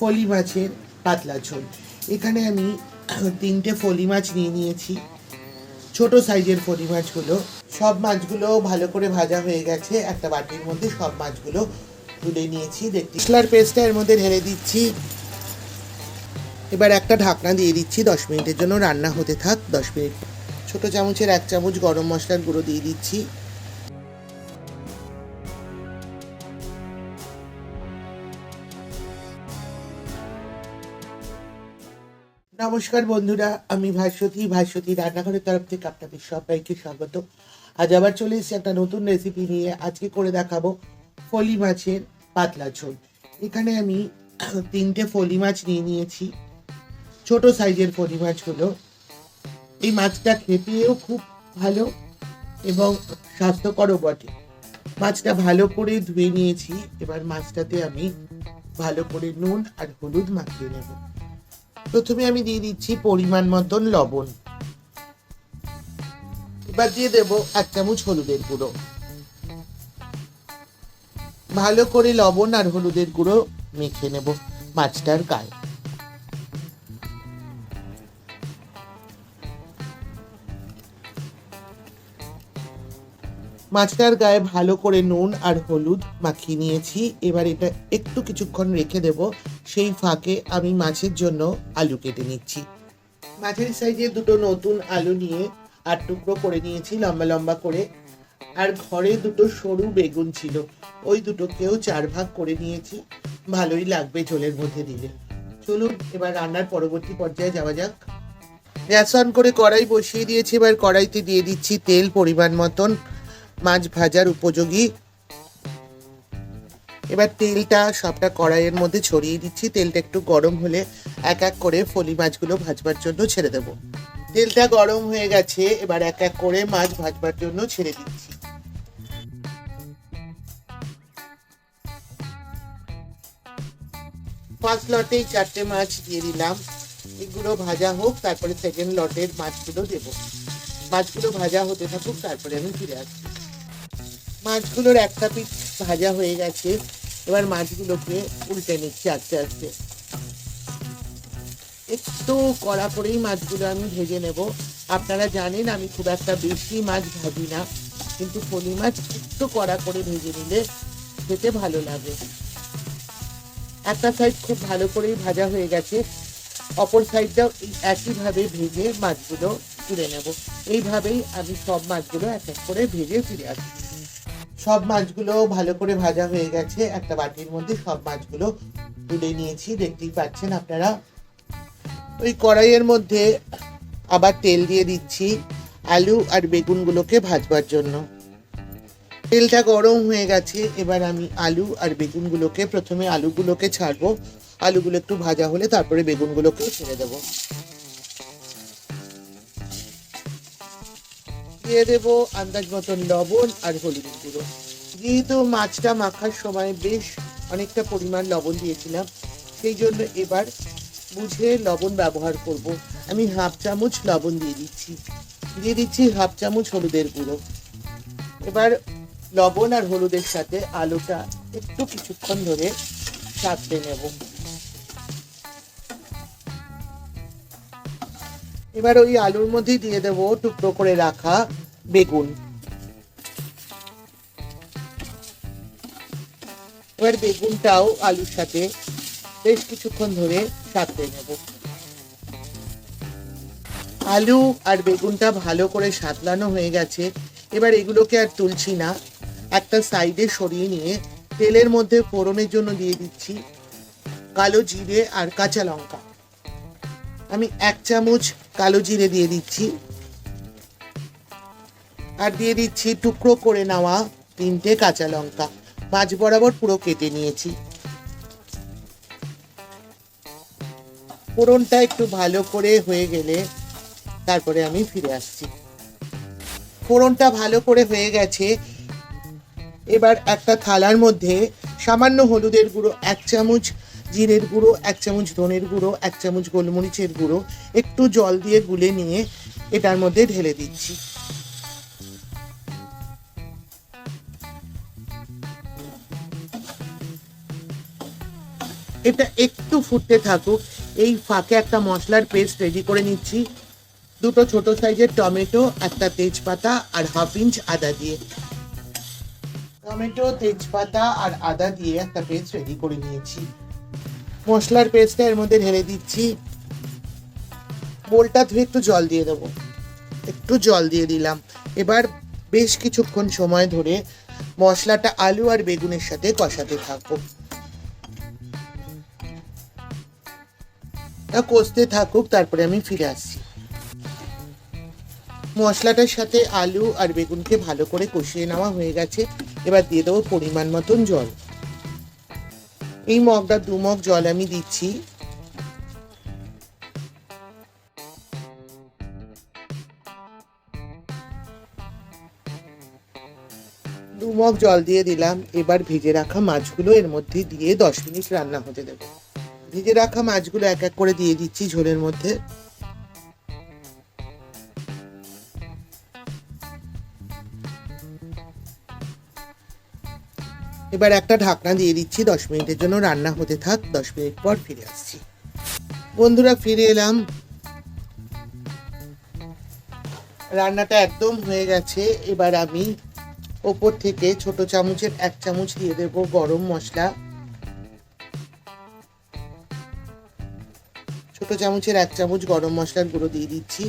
ফলি মাছের পাতলা ঝোল। এখানে আমি তিনটে ফলি মাছ নিয়ে নিয়েছি। ছোট সাইজের ফলি মাছগুলো। সব মাছগুলো ভালো করে ভাজা হয়ে গেছে। একটা বাটির মধ্যে সব মাছগুলো তুলে নিয়েছি। দেখতে মশলার পেস্টটা এর মধ্যে ঢেলে দিচ্ছি। এবার একটা ঢাকনা দিয়ে দিচ্ছি। দশ মিনিটের জন্য রান্না হতে থাক। দশ মিনিট ছোট চামচের এক চামচ গরম মশলার গুঁড়ো দিয়ে দিচ্ছি। নমস্কার বন্ধুরা, আমি ভাস্বতী ভাস্বতী রান্নাঘরের তরফ থেকে আপনাদের সবাইকে স্বাগত। আজ আবার চলে এসেছি একটা নতুন রেসিপি নিয়ে। আজকে করে দেখাবো ফলি মাছের পাতলা ঝোল। এখানে আমি তিনটে ফলি মাছ নিয়ে নিয়েছি। ছোট সাইজের ফলি মাছগুলো। এই মাছটা খেতেও খুব ভালো এবং স্বাস্থ্যকরও বটে। মাছটা ভালো করে ধুয়ে নিয়েছি। এবার মাছটাতে আমি ভালো করে নুন আর হলুদ মাখিয়ে নেব। প্রথমে আমি দিয়ে দিচ্ছি পরিমাণ মতন লবণ। এবার দিয়ে দেব এক চামচ হলুদের গুঁড়ো। ভালো করে লবণ আর হলুদের গুঁড়ো মেখে নেব মাছটার গায়ে। মাছটার গায়ে ভালো করে নুন আর হলুদ মাখিয়ে নিয়েছি। এবার এটা একটু কিছুক্ষণ রেখে দেব। সেই ফাঁকে আমি মাছের জন্য আলু কেটে নিচ্ছি। মাছের সাইজে দুটো নতুন আলু নিয়ে আর টুকরো করে নিয়েছি, লম্বা লম্বা করে। আর ঘরে দুটো সরু বেগুন ছিল। ওই দুটোকেও চার ভাগ করে নিয়েছি। ভালোই লাগবে ঝোলের মধ্যে দিলে। চলুন, এবার রান্নার পরবর্তী পর্যায়ে যাওয়া যাক। গ্যাস অন করে কড়াই বসিয়ে দিয়েছি। এবার কড়াইতে দিয়ে দিচ্ছি তেল পরিমাণ মতন। মাছ ভাজার উপযোগী। এবার তেলটা সবটা কড়াইয়ের মধ্যে ছড়িয়ে দিচ্ছি। তেলটা একটু গরম হলে এক এক করে ফলি মাছগুলো ভাজবার জন্য ছেড়ে দেব। তেলটা গরম হয়ে গেছে, এবার এক এক করে মাছ ভাজবার জন্য ছেড়ে দিচ্ছি। ফার্স্ট লটেই চারটে মাছ দিয়ে দিলাম। এগুলো ভাজা হোক, তারপরে সেকেন্ড লটের মাছগুলো দেবো। মাছগুলো ভাজা হতে থাকুক, তারপরে আমি ফিরে আসছি। মাছগুলোর একটা পিঠ ভাজা হয়ে গেছে। এবার মাছগুলোকে উল্টে নিচ্ছি আস্তে আস্তে। একটু কড়া করেই মাছগুলো আমি ভেজে নেব। আপনারা জানেন আমি খুব একটা বেশি মাছ ভাজি না, কিন্তু ফলি মাছ একটু কড়া করে ভেজে নিলে খেতে ভালো লাগে। একটা সাইড খুব ভালো করেই ভাজা হয়ে গেছে। অপর সাইডটাও একইভাবে ভেজে মাছগুলো তুলে নেব। এইভাবেই আমি সব মাছগুলো এক এক করে ভেজে ফিরে আসি সব মাছগুলো ভালো করে ভাজা হয়ে গেছে। একটা বাটির মধ্যে সব মাছগুলো তুলে নিয়েছি, দেখতেই পাচ্ছেন আপনারা। ওই কড়াইয়ের মধ্যে আবার তেল দিয়ে দিচ্ছি আলু আর বেগুনগুলোকে ভাজবার জন্য। তেলটা গরম হয়ে গেছে, এবার আমি আলু আর বেগুনগুলোকে প্রথমে আলুগুলোকে ছাড়বো। আলুগুলো একটু ভাজা হলে তারপরে বেগুনগুলোকে ছেড়ে দেবো। দিয়ে দেবো, আন্দাজ মতন লবণ আর হলুদ গুঁড়ো। যেহেতু মাছটা মাখার সময় বেশ অনেকটা পরিমাণ লবণ দিয়েছিলাম, সেই জন্য এবার বুঝে লবণ ব্যবহার করব। আমি হাফ চামচ লবণ দিয়ে দিচ্ছি। দিয়ে দিচ্ছি হাফ চামচ হলুদের গুঁড়ো। এবার লবণ আর হলুদের সাথে আলুটা একটু কিছুক্ষণ ধরে সাঁততে নেব। এবার ওই আলুর মধ্যেই দিয়ে দেবো টুকরো করে রাখা বেগুন। এবার বেগুনটাও আলুর সাথে বেশ কিছুক্ষণ ধরে সাঁততে নেব। আলু আর বেগুনটা ভালো করে সাতলানো হয়ে গেছে। এবার এগুলোকে আর তুলছি না। একটা সাইডে সরিয়ে নিয়ে তেলের মধ্যে ফোড়নের জন্য দিয়ে দিচ্ছি কালো জিরে আর কাঁচা লঙ্কা। আমি এক চামচ কালো জিরে দিয়ে দিচ্ছি। আর দিয়ে দিচ্ছি টুকরো করে নেওয়া তিনটে কাঁচা লঙ্কা। মাঝ বরাবর পুরো কেটে নিয়েছি। ফোড়নটা একটু ভালো করে হয়ে গেলে তারপরে আমি ফিরে আসছি। ফোড়নটা ভালো করে হয়ে গেছে। এবার একটা থালার মধ্যে সামান্য হলুদের গুঁড়ো, এক চামচ জিরের গুঁড়ো, এক চামচ ধনের গুঁড়ো, এক চামচ গোলমরিচের গুঁড়ো, একটু জল দিয়ে গুলে নিয়ে এটার মধ্যে ঢেলে দিচ্ছি। এটা একটু ফুটতে থাকুক, এই ফাঁকে একটা মশলার পেস্ট রেডি করে নিচ্ছি। দুটো ছোট সাইজের টমেটো, একটা তেজপাতা আর হাফ ইঞ্চ আদা দিয়ে। টমেটো, তেজপাতা আর আদা দিয়ে একটা পেস্ট রেডি করে নিয়েছি। মশলার পেস্টটা এর মধ্যে ঢেলে দিচ্ছি। বোলটা ধুয়ে একটু জল দিয়ে দেবো। একটু জল দিয়ে দিলাম। এবার বেশ কিছুক্ষণ সময় ধরে মশলাটা আলু আর বেগুনের সাথে কষাতে থাকব। কষতে থাকুক, তারপরে আমি ফিরে আসছি। মশলাটার সাথে আলু আর বেগুনকে ভালো করে কষিয়ে নেওয়া হয়ে গেছে। এবার দিয়ে দেবো পরিমাণ মতন জল। এই মগটা দু মগ জল আমি দিচ্ছি। দু মগ জল দিয়ে দিলাম। এবার ভেজে রাখা মাছগুলো এর মধ্যে দিয়ে দশ মিনিট রান্না হতে দেবো। ভেজে রাখা মাছগুলো এক এক করে দিয়ে দিচ্ছি ঝোলের মধ্যে। এবার একটা ঢাকনা দিয়ে দিচ্ছি, দশ মিনিটের জন্য রান্না হতে থাক, দশ মিনিট পর ফিরে আসছি। বন্ধুরা, ফিরে এলাম। রান্নাটা একদম হয়ে গেছে। এবার আমি ওপর থেকে ছোট চামচের এক চামচ দিয়ে দেবো গরম মশলা। ছোট চামচের এক চামচ গরম মশলার গুঁড়ো দিয়ে দিচ্ছি।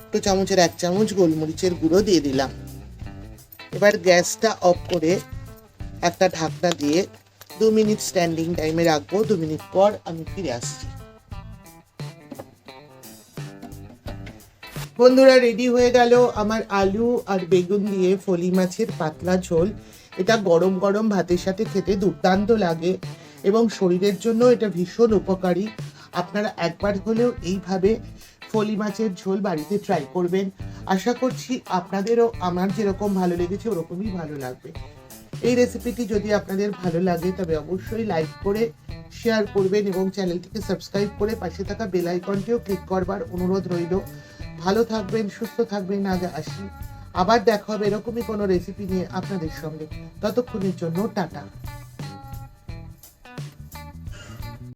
ছোট চামচের এক চামচ গোলমরিচের গুঁড়ো দিয়ে দিলাম। এবার গ্যাসটা অফ করে একটা ঢাকনা দিয়ে দু মিনিট স্ট্যান্ডিং টাইমে রাখব। দু মিনিট পর আমি ফিরে আসছি। বন্ধুরা রেডি হয়ে গেল আমার আলু আর বেগুন দিয়ে ফলি মাছের পাতলা ঝোল। এটা গরম গরম ভাতের সাথে খেতে দুর্দান্ত লাগে এবং শরীরের জন্য এটা ভীষণ উপকারী। আপনারা একবার হলেও এইভাবে ফলি মাছের ঝোল বাড়িতে ট্রাই করবেন। আশা করছি আপনাদেরও আমার যেরকম ভালো লেগেছে, ওরকমই ভালো লাগবে। এই রেসিপিটি যদি আপনাদের ভালো লাগে, তবে অবশ্যই লাইক করে শেয়ার করবেন এবং চ্যানেলটিকে সাবস্ক্রাইব করে পাশে থাকা বেল আইকনটিও ক্লিক করবার অনুরোধ রইল। ভালো থাকবেন, সুস্থ থাকবেন আগে আসি। আবার দেখা হবে এরকমই কোনো রেসিপি নিয়ে আপনাদের সঙ্গে। ততক্ষণের জন্য টাটা।